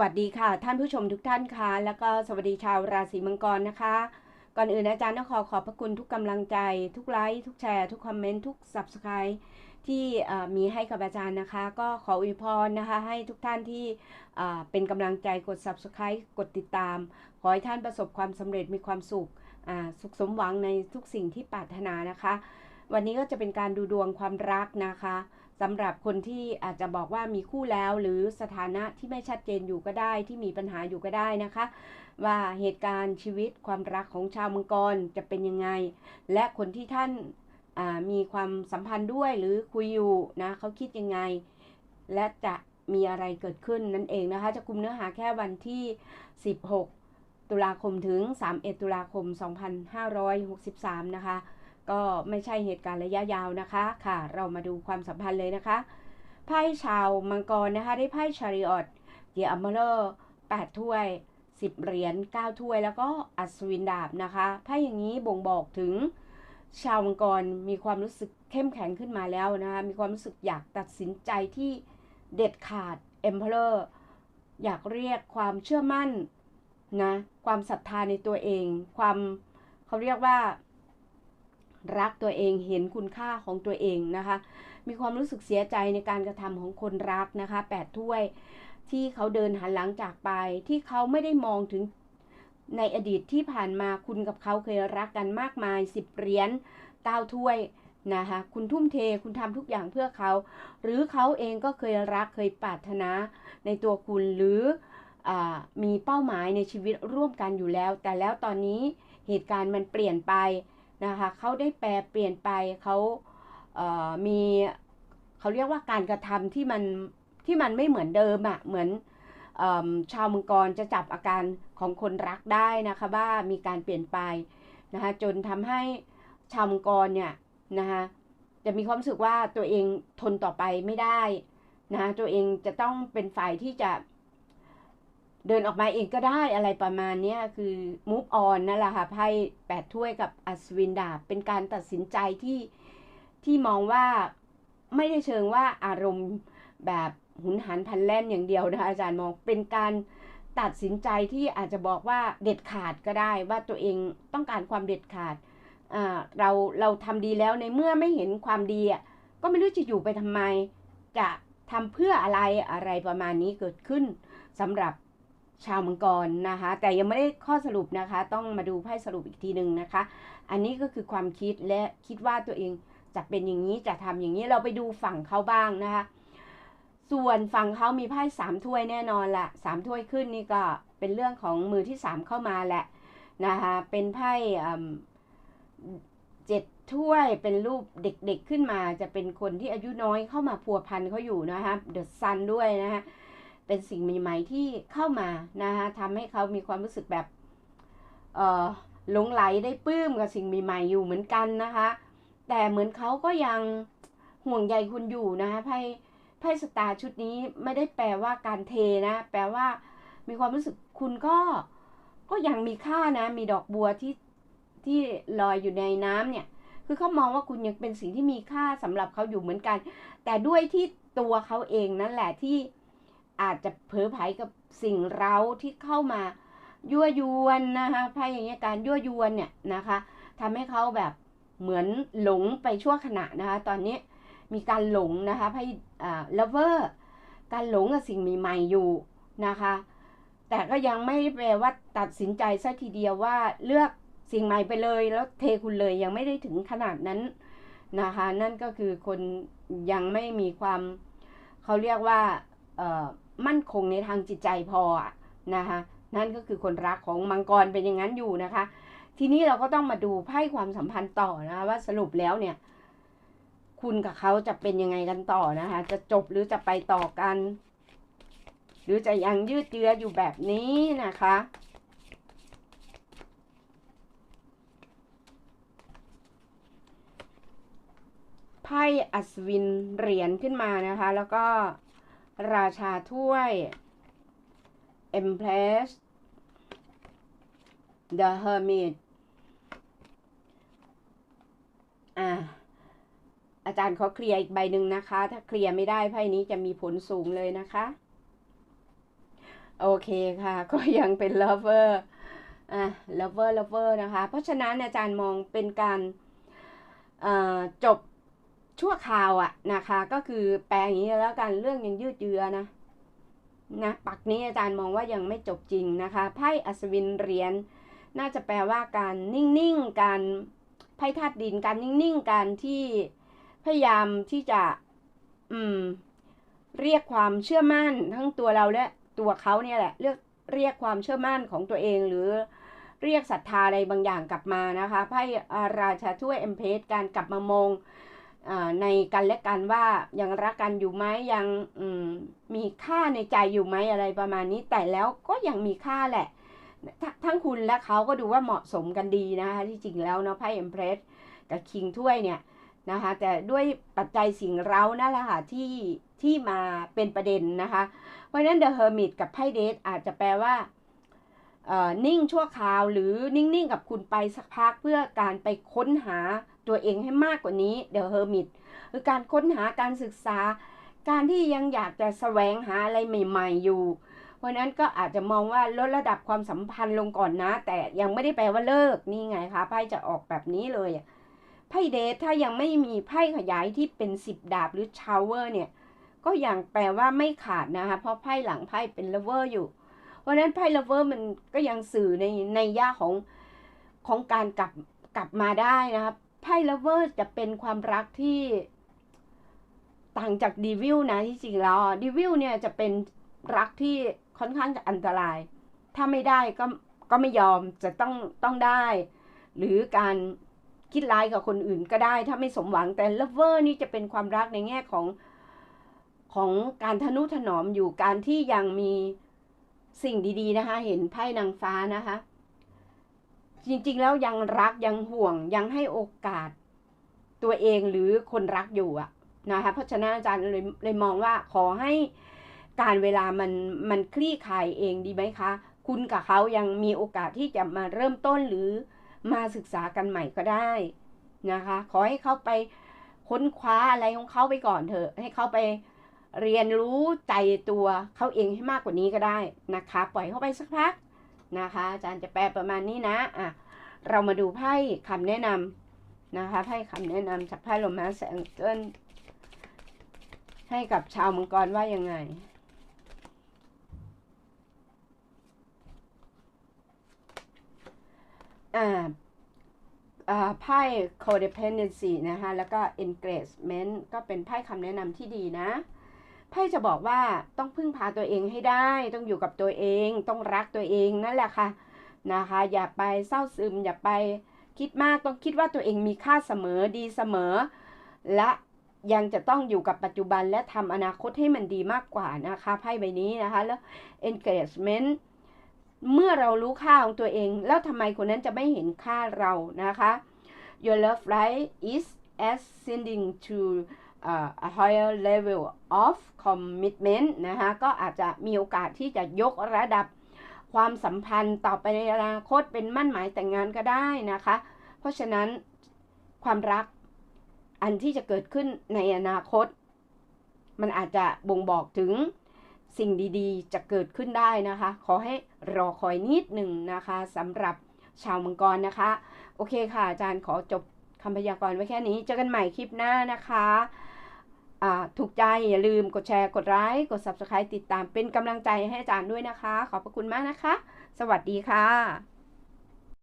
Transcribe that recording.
วัสดีค่ะ ท่านผู้ชมทุกท่านค่ะแล้วก็สวัสดีชาวราศีมังกรนะคะ ก่อนอื่นอาจารย์ต้องขอขอบพระคุณทุกกำลังใจ ทุกไลค์ทุกแชร์ ทุกคอมเมนต์ทุก subscribe ที่มีให้กับอาจารย์นะคะ ก็ขออวยพรนะคะ ให้ทุกท่านที่เป็นกำลังใจกด subscribe กดติดตาม ขอให้ท่านประสบความสำเร็จมีความสุขสุขสมหวังในทุกสิ่งที่ปรารถนานะคะ วันนี้ก็จะเป็นการดูดวงความรักนะคะ สำหรับคนที่อาจจะบอกว่ามีคู่แล้ว หรือสถานะที่ไม่ชัดเจนอยู่ก็ได้ที่มีปัญหาอยู่ก็ได้นะคะ ว่าเหตุการณ์ชีวิตความรักของชาวมังกรจะเป็นยังไง และคนที่ท่านามีความสัมพันธ์ด้วยหรือคุยอยู่นะเขาคิดยังไง และจะมีอะไรเกิดขึ้นนั่นเองนะคะ จะคุมเนื้อหาแค่วันที่ 16 ตุลาคมถึง 31 ตุลาคม 2563 นะคะ ก็ไม่ใช่เหตุการณ์ระยะยาวนะคะค่ะ เรามาดูความสัมพันธ์เลยนะคะไพ่ชาวมังกรนะคะ ได้ไพ่ชาริออตเดียอัมเบอร์8ถ้วย10เหรียญ9ถ้วย แล้วก็อัศวินดาบนะคะไพ่อย่างนี้บ่งบอกถึงชาวมังกรมีความรู้สึกเข้มแข็งขึ้นมาแล้วนะคะมีความรู้สึกอยากตัดสินใจที่เด็ดขาด Emperor อยากเรียกความเชื่อมั่นนะความศรัทธาในตัวเอง ความเขาเรียกว่า รักตัวเองเห็นคุณค่าของตัวเองนะคะ มีความรู้สึกเสียใจในการกระทำของคนรักนะคะแปดถ้วยที่เขาเดินหันหลังจากไป ที่เขาไม่ได้มองถึงในอดีตที่ผ่านมาคุณกับเขาเคยรักกันมากมายสิบเหรียญเก้าถ้วยนะคะคุณทุ่มเทคุณทำทุกอย่างเพื่อเขา หรือเขาเองก็เคยรักเคยปรารถนาในตัวคุณหรืออมีเป้าหมายในชีวิตร่วมกันอยู่แล้ว แต่แล้วตอนนี้เหตุการณ์มันเปลี่ยนไป นะคะเขาได้แปลเปลี่ยนไปเขาเมีเขาเรียกว่าการกระทำที่มันที่มันไม่เหมือนเดิมอะ่ะเหมือนอชาวมังกรจะจับอาการของคนรักได้นะคะว่ามีการเปลี่ยนไปนะคะจนทำให้ชาวมังกรเนี่ยนะคะจะมีความรู้สึกว่าตัวเองทนต่อไปไม่ได้นะตัวเองจะต้องเป็นฝ่ายที่จะ เดินออกมาเองก็ได้อะไรประมาณนี้คือ move on นั่นแหละค่ะไพ่แปดถ้วยกับอัศวินดาบ เป็นการตัดสินใจที่ที่มองว่าไม่ได้เชิงว่าอารมณ์แบบหุนหันพลันแล่นอย่างเดียวนะคะอาจารย์มองเป็นการตัดสินใจที่อาจจะบอกว่าเด็ดขาดก็ได้ว่าตัวเองต้องการความเด็ดขาดเราเราทำดีแล้วในเมื่อไม่เห็นความดีก็ไม่รู้จะอยู่ไปทำไม จะทำเพื่ออะไรอะไรประมาณนี้เกิดขึ้นสำหรับ ชาวมังกรนะคะ แต่ยังไม่ได้ข้อสรุปนะคะ ต้องมาดูไพ่สรุปอีกทีหนึ่งนะคะ อันนี้ก็คือความคิดและคิดว่าตัวเองจะเป็นอย่างนี้จะทำอย่างนี้เราไปดูฝั่งเขาบ้างนะคะ ส่วนฝั่งเขามีไพ่สามถ้วยแน่นอนละสามถ้วยขึ้นนี่ก็เป็นเรื่องของมือที่สามเข้ามาแหละนะคะ เป็นไพ่เจ็ดถ้วยเป็นรูปเด็กๆขึ้นมาจะเป็นคนที่อายุน้อยเข้ามาพัวพันเขาอยู่นะคะเดอะซันด้วยนะคะ เป็นสิ่งใหม่ๆที่เข้ามานะคะทำให้เขามีความรู้สึกแบบเออหลงไหลได้ปลื้มกับสิ่งใหม่ๆอยู่เหมือนกันนะคะ แต่เหมือนเขาก็ยังห่วงใยคุณอยู่นะคะไพ่ไพ่สตาร์ชุดนี้ไม่ได้แปลว่าการเทนะ แปลว่ามีความรู้สึกคุณก็ก็ยังมีค่านะ มีดอกบัวที่ที่ลอยอยู่ในน้ำเนี่ย คือเขามองว่าคุณยังเป็นสิ่งที่มีค่าสำหรับเขาอยู่เหมือนกัน แต่ด้วยที่ตัวเขาเองนั่นแหละที่ อาจจะเผลอไผกับสิ่งเร้าที่เข้ามายั่วยวนนะคะไพ่อย่างเงี้ยการยั่วยวนเนี่ยนะคะทำให้เขาแบบเหมือนหลงไปชั่วขณะนะคะ ตอนนี้มีการหลงนะคะไพ่อ่า lover การหลงกับสิ่งใหม่ๆอยู่นะคะ แต่ก็ยังไม่แปลว่าตัดสินใจซะทีเดียวว่าเลือกสิ่งใหม่ไปเลยแล้วเทคุณเลยยังไม่ได้ถึงขนาดนั้นนะคะ นั่นก็คือคนยังไม่มีความเขาเรียกว่าเอ่อ มั่นคงในทางจิตใจพอนะคะนั่นก็คือคนรักของมังกรเป็นอย่างนั้นอยู่นะคะ ทีนี้เราก็ต้องมาดูไพ่ความสัมพันธ์ต่อนะคะว่าสรุปแล้วเนี่ย คุณกับเขาจะเป็นยังไงกันต่อนะคะ จะจบหรือจะไปต่อกัน หรือจะยังยืดเยื้ออยู่แบบนี้นะคะไพ่อัศวินเหรียญขึ้นมานะคะ แล้วก็ ราชาถ้วย Empress The Hermit อ่าอาจารย์เขาเคลียร์อีกใบหนึ่งนะคะ ถ้าเคลียร์ไม่ได้ไพ่นี้จะมีผลสูงเลยนะคะ โอเคค่ะ ก็ยังเป็น lover อะ lover lover นะคะ เพราะฉะนั้นอาจารย์มองเป็นการจบ ชั่วคราวอะนะคะ ก็คือแปลอย่างนี้แล้วกันเรื่องยังยืดเยื้อนะนะปักนี้อาจารย์มองว่ายังไม่จบจริงนะคะไพ่อัศวินเหรียญน่าจะแปลว่าการนิ่งๆการไพ่ธาตุดินการนิ่งๆการที่พยายามที่จะอืมเรียกความเชื่อมั่นทั้งตัวเราและตัวเขาเนี่ยแหละเรียกเรียกความเชื่อมั่นของตัวเองหรือเรียกศรัทธาอะไรบางอย่างกลับมานะคะไพ่ราชาถ้วยเอ็มเพสการกลับมามอง ในกันและกันว่ายังรักกันอยู่ไหมยังมีค่าในใจอยู่ไหมอะไรประมาณนี้ แต่แล้วก็ยังมีค่าแหละ ทั้งคุณและเขาก็ดูว่าเหมาะสมกันดีนะคะที่จริงแล้วเนาะไพ่เอ็มเพรสกับคิงถ้วยเนี่ยนะคะแต่ด้วยปัจจัยสิ่งเร้านั่นแหละค่ะที่ที่มาเป็นประเด็นนะคะ เพราะฉะนั้นเดอะเฮอร์มิตกับไพ่เดทอาจจะแปลว่านิ่งชั่วคราวหรือนิ่งๆกับคุณไปสักพักเพื่อการไปค้นหา ตัวเองให้มากกว่านี้เดอะเฮอร์มิตคือการค้นหาการศึกษา การที่ยังอยากจะแสวงหาอะไรใหม่ ๆ อยู่ เพราะนั้นก็อาจจะมองว่าลดระดับความสัมพันธ์ลงก่อนนะ แต่ยังไม่ได้แปลว่าเลิกนี่ไงคะไพ่จะออกแบบนี้เลยไพ่เดทถ้ายังไม่มีไพ่ขยายที่เป็นสิบดาบหรือชาวเวอร์เนี่ยก็ยังแปลว่าไม่ขาดนะคะเพราะไพ่หลังไพ่เป็นเลเวอร์อยู่ เพราะนั้นไพ่เลเวอร์มันก็ยังสื่อในในย่าของของการกลับกลับมาได้นะครับ พ่เลเวอร์จะเป็นความรักที่ต่างจากดีวิลนะที่จริงแล้วดีวิลเนี่ยจะเป็นรักที่ค่อนข้างจะอันตราย ถ้าไม่ได้ก็ก็ไม่ยอมจะต้องต้องได้ หรือการคิดร้ายกับคนอื่นก็ได้ ถ้าไม่สมหวังแต่เลเวอร์นี่จะเป็นความรักในแง่ของของการทนุถนอมอยู่การที่ยังมีสิ่งดีๆนะคะ เห็นไพ่นางฟ้านะคะ จริงๆแล้วยังรักยังห่วงยังให้โอกาสตัวเองหรือคนรักอยู่อะนะคะเพราะฉะนั้นอาจารย์เลยเลยมองว่าขอให้การเวลามันมันคลี่คลายเองดีไหมคะ คุณกับเขายังมีโอกาสที่จะมาเริ่มต้นหรือมาศึกษากันใหม่ก็ได้นะคะ ขอให้เขาไปค้นคว้าอะไรของเขาไปก่อนเถอะ ให้เขาไปเรียนรู้ใจตัวเขาเองให้มากกว่านี้ก็ได้นะคะ ปล่อยเขาไปสักพัก นะคะ อาจารย์จะแปลประมาณนี้นะอะเรามาดูไพ่คำแนะนำนะคะไพ่คำแนะนำจากไพ่โรมาแสงเกิลให้กับชาวมังกรว่ายังไงอ่าไพ่ codependency นะคะ แล้วก็ engagement ก็เป็นไพ่คำแนะนำที่ดีนะ ไพ่จะบอกว่าต้องพึ่งพาตัวเองให้ได้ ต้องอยู่กับตัวเอง ต้องรักตัวเองนั่นแหละค่ะนะคะ อย่าไปเศร้าซึม อย่าไปคิดมากต้องคิดว่าตัวเองมีค่าเสมอดีเสมอ และยังจะต้องอยู่กับปัจจุบันและทำอนาคตให้มันดีมากกว่านะคะไพ่ใบนี้นะคะแล้ว engagement เมื่อเรารู้ค่าของตัวเอง แล้วทำไมคนนั้นจะไม่เห็นค่าเรานะคะ your love life is ascending to a higher level of commitment นะคะก็อาจจะมีโอกาสที่จะยกระดับความสัมพันธ์ต่อไปในอนาคตเป็นมั่นหมายแต่งงานก็ได้นะคะ เพราะฉะนั้นความรักอันที่จะเกิดขึ้นในอนาคต มันอาจจะบ่งบอกถึงสิ่งดีๆ จะเกิดขึ้นได้นะคะ ขอให้รอคอยนิดหนึ่งนะคะสำหรับชาวมังกรนะคะ โอเคค่ะ อาจารย์ขอจบคำพยากรณ์ไว้แค่นี้ เจอกันใหม่คลิปหน้านะคะ ถูกใจอย่าลืมกดแชร์กดไลค์กด Subscribe ติดตามเป็นกำลังใจให้อาจารย์ด้วยนะคะ ขอบพระคุณมากนะคะ สวัสดีค่ะ